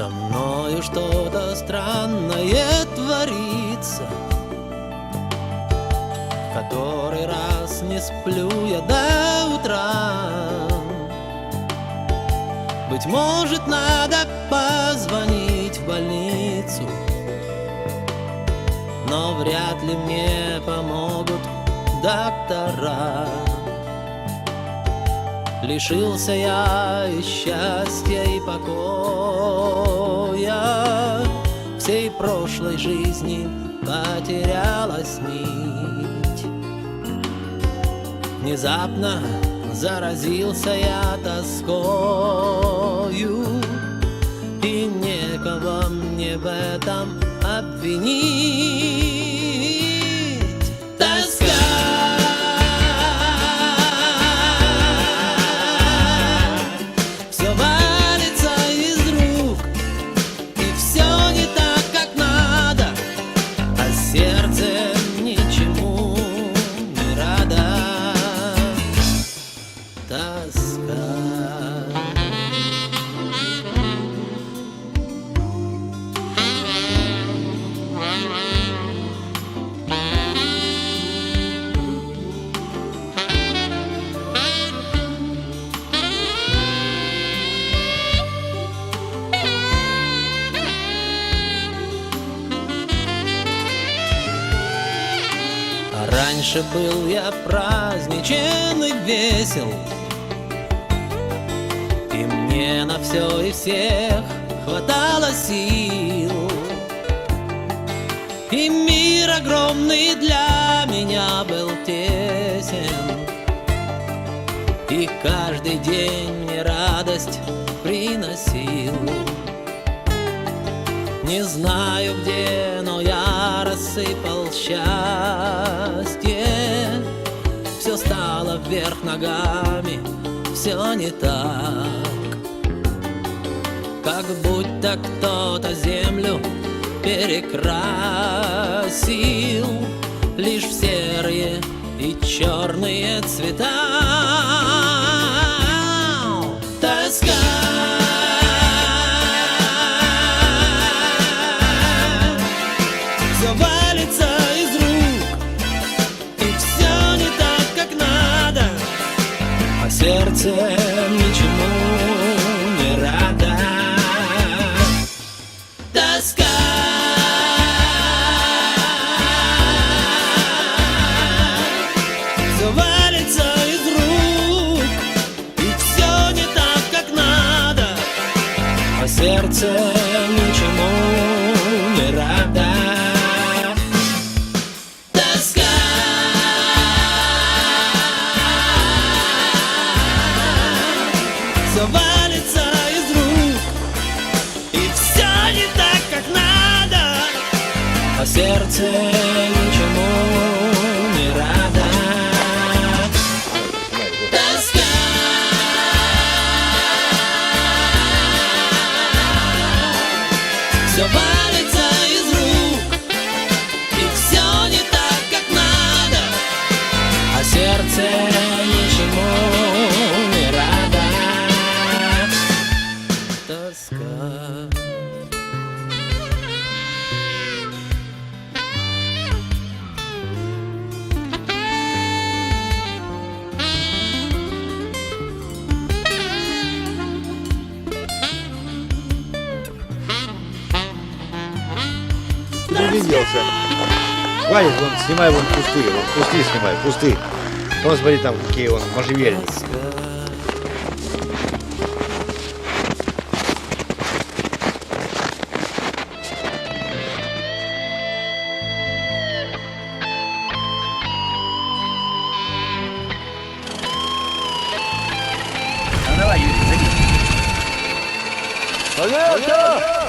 Со мною что-то странное творится. Который раз не сплю я до утра. Быть может, надо позвонить в больницу Но вряд ли мне помогут доктора Лишился я и счастья, и покоя. Всей прошлой жизни потерялась нить. Внезапно заразился я тоскою И некого мне в этом обвинить раньше был я праздничен и весел. И мне на все и всех хватало сил. И мир огромный для меня был тесен. И каждый день мне радость приносил. Не знаю где, но я рассыпал счастье ногами, все не так. Как будто кто-то землю перекрасил Лишь в серые и черные цвета. Тоска. Все сердце ничему не рада. Тоска. Все валится из рук И все не так, как надо. А сердце сердце Увиделся. Хватит, вон, снимай вон пустые, вон пустые снимай, пустые. Вон смотри там какие вон можжевельники. Ну давай, Юрий, садись. Понятно!